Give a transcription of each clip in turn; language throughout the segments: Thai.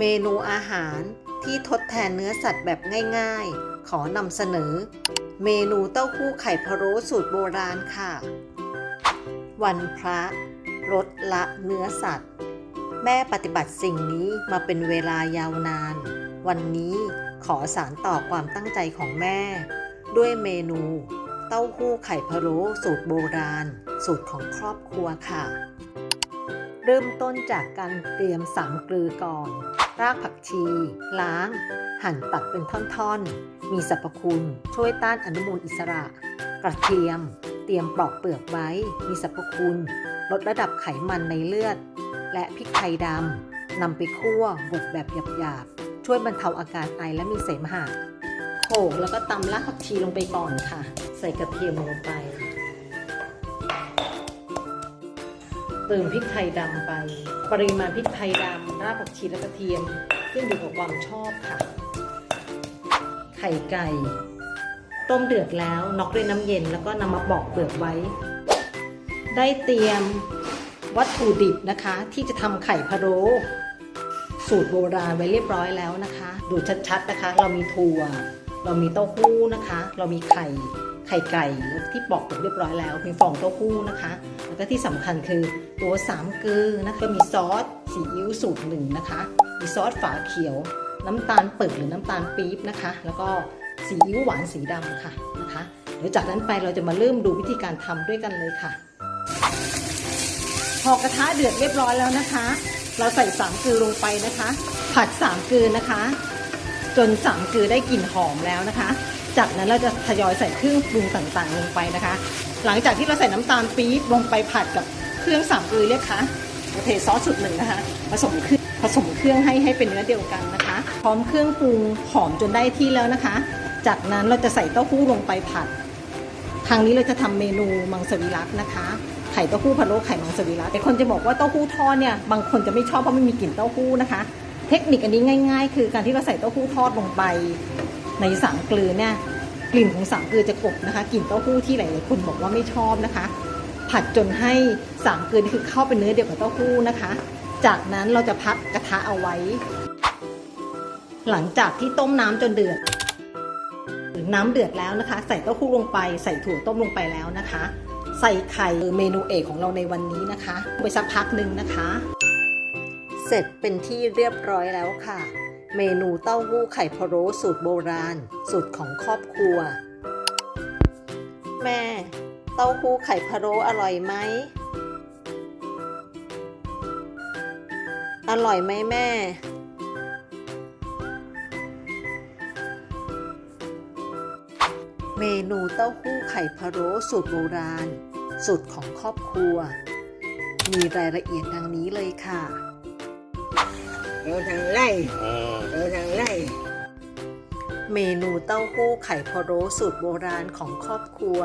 เมนูอาหารที่ทดแทนเนื้อสัตว์แบบง่ายๆ ขอนำเสนอ เมนูเต้าหู้ไข่พะโล้สูตรโบราณค่ะ วันพระลดละเนื้อสัตว์ แม่ปฏิบัติสิ่งนี้มาเป็นเวลายาวนาน วันนี้ขอสารต่อความตั้งใจของแม่ ด้วยเมนู เต้าหู้ไข่พะโล้สูตรโบราณ สูตรของครอบครัวค่ะ เริ่มต้นจากการเตรียมสังเกลือก่อน รากผักชี ล้าง หั่นตัดเป็นท่อนๆ มีสรรพคุณ ช่วยต้านอนุมูลอิสระ กระเทียม เตรียมปลอกเปลือกไว้ มีสรรพคุณ ลดระดับไขมันในเลือด และพริกไทยดำนำไปคั่วบดแบบหยาบๆ ช่วยบรรเทาอาการไอและมีเสมหะโขกแล้วก็ตำรากผักชีลงไปก่อนค่ะ ใส่กระเทียมลงไป เติมพริกไทยดำไป ปริมาณพริกไทยดำรากผักชีและกระเทียมขึ้นอยู่กับความชอบค่ะ ไข่ไก่ ต้มเดือดแล้วน็อกด้วยน้ำเย็นแล้วก็นำมาปอกเปลือกไว้ ได้เตรียมวัตถุดิบนะคะ ที่จะทำไข่พะโล้สูตรโบราณไว้เรียบร้อยแล้วนะคะ ดูชัดๆนะคะ เรามีถั่ว เรามีเต้าหู้นะคะ เรามีไข่ ไข่ไก่ที่ปอกเปลือกเรียบร้อยแล้ว มีฟองเต้าหู้นะคะ แล้วก็ที่สำคัญคือตัวสามเกลือนะคะก็มีซอสซีอิ๊วสูตรหนึ่งนะคะ มีซอสฝาเขียว น้ำตาลปึกหรือน้ำตาลปี๊บนะคะ แล้วก็ซีอิ๊วหวานสีดำค่ะนะคะเดี๋ยวจากนั้นไปเราจะมาเริ่มดูวิธีการทำด้วยกันเลยค่ะ พอกระทะเดือดเรียบร้อยแล้วนะคะ เราใส่สามเกลือลงไปนะคะ ผัดสามเกลือนะคะ จนสามเกลือได้กลิ่นหอมแล้วนะคะ จากนั้นเราจะทยอยใส่เครื่องปรุงต่างๆ ลงไปนะคะ หลังจากที่เราใส่น้ำตาลปี๊บลงไปผัดกับเครื่องสามเกลือเรียกคะเทซอสสุดหนึ่งนะคะผสมเครื่องผสมเครื่องให้ให้เป็นเนื้อเดียวกันนะคะ พร้อมเครื่องปรุงหอมจนได้ที่แล้วนะคะ จากนั้นเราจะใส่เต้าหู้ลงไปผัดครั้งนี้เราจะทำเมนูมังสวิรัตนะคะไข่เต้าหู้พะโล้ไข่มังสวิรัตแต่คนจะบอกว่าเต้าหู้ทอดเนี่ยบางคนจะไม่ชอบเพราะไม่มีกลิ่นเต้าหู้นะคะ เทคนิคอันนี้ง่าย ๆ คือการที่เราใส่เต้าหู้ทอดลงไป ในสามเกลือเนี่ยกลิ่นของสามเกลือจะกลบนะคะกลิ่นเต้าหู้ที่หลายๆคนบอกว่าไม่ชอบนะคะ ผัดจนให้สามเกลือนี่คือเข้าเป็นเนื้อเดียวกับเต้าหู้นะคะ จากนั้นเราจะพักกระทะเอาไว้ หลังจากที่ต้มน้ำจนเดือดน้ำเดือดแล้วนะคะ ใส่เต้าหู้ลงไป ใส่ถั่วต้มลงไปแล้วนะคะ ใส่ไข่เมนูเอกของเราในวันนี้นะคะ ไปสักพักหนึ่งนะคะ เสร็จเป็นที่เรียบร้อยแล้วค่ะ เมนูเต้าหู้ไข่พะโล้สูตรโบราณ สูตรของครอบครัว แม่ เต้าหู้ไข่พะโล้อร่อยไหม อร่อยไหมแม่ เมนูเต้าหู้ไข่พะโล้สูตรโบราณ สูตรของครอบครัว มีรายละเอียดดังนี้เลยค่ะ เราทางไล่เราทางไล่ เมนูเต้าหู้ไข่พะโล้สูตรโบราณของครอบครัว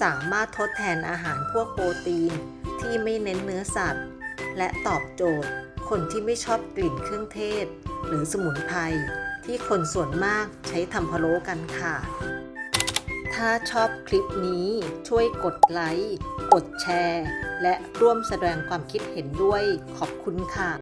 สามารถทดแทนอาหารพวกโปรตีนที่ไม่เน้นเนื้อสัตว์ และตอบโจทย์ คนที่ไม่ชอบกลิ่นเครื่องเทศ หรือสมุนไพรที่คนส่วนมากใช้ทำพะโล้กันค่ะ ถ้าชอบคลิปนี้ช่วยกดไลค์ กดแชร์ และร่วมแสดงความคิดเห็นด้วยขอบคุณค่ะ